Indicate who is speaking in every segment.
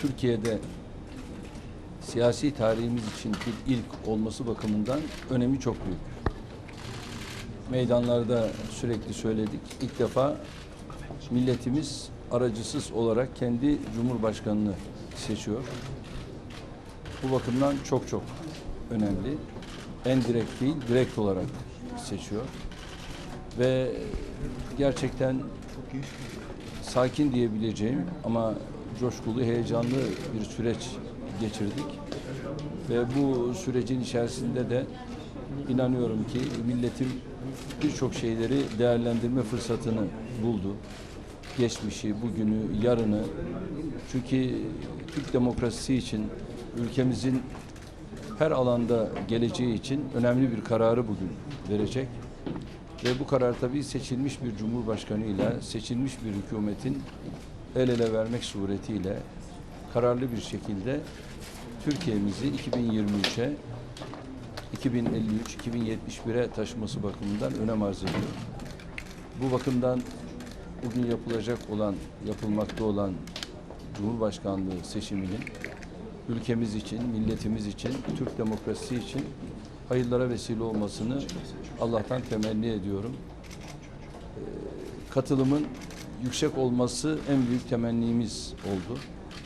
Speaker 1: Türkiye'de siyasi tarihimiz için bir ilk olması bakımından önemi çok büyük. Meydanlarda sürekli söyledik. İlk defa milletimiz aracısız olarak kendi cumhurbaşkanını seçiyor. Bu bakımdan çok çok önemli. En direkt değil, direkt olarak seçiyor. Ve gerçekten sakin diyebileceğim ama coşkulu, heyecanlı bir süreç geçirdik. Ve bu sürecin içerisinde de inanıyorum ki milletim birçok şeyleri değerlendirme fırsatını buldu. Geçmişi, bugünü, yarını. Çünkü Türk demokrasisi için ülkemizin her alanda geleceği için önemli bir kararı bugün verecek. Ve bu karar tabii seçilmiş bir cumhurbaşkanıyla, seçilmiş bir hükümetin el ele vermek suretiyle kararlı bir şekilde Türkiye'mizi 2023'e 2053-2071'e taşıması bakımından önem arz ediyor. Bu bakımdan bugün yapılacak olan, yapılmakta olan Cumhurbaşkanlığı seçiminin ülkemiz için, milletimiz için, Türk demokrasisi için hayırlara vesile olmasını Allah'tan temenni ediyorum. Ee, Katılımın yüksek olması en büyük temennimiz oldu.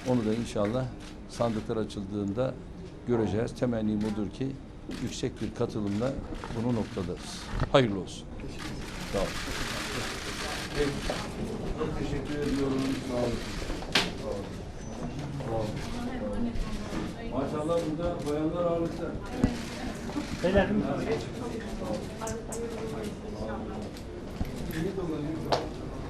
Speaker 1: Onu da inşallah sandıklar açıldığında göreceğiz. Temennim odur ki yüksek bir katılımla bunu noktalarız. Hayırlı olsun. Sağ olun. Peki. Çok teşekkür ediyorum. Sağ olun. Sağ olun. Sağ olun. Maşallah burada bayanlar ağırlıkta.
Speaker 2: Beyler
Speaker 1: İyi dolanıyor.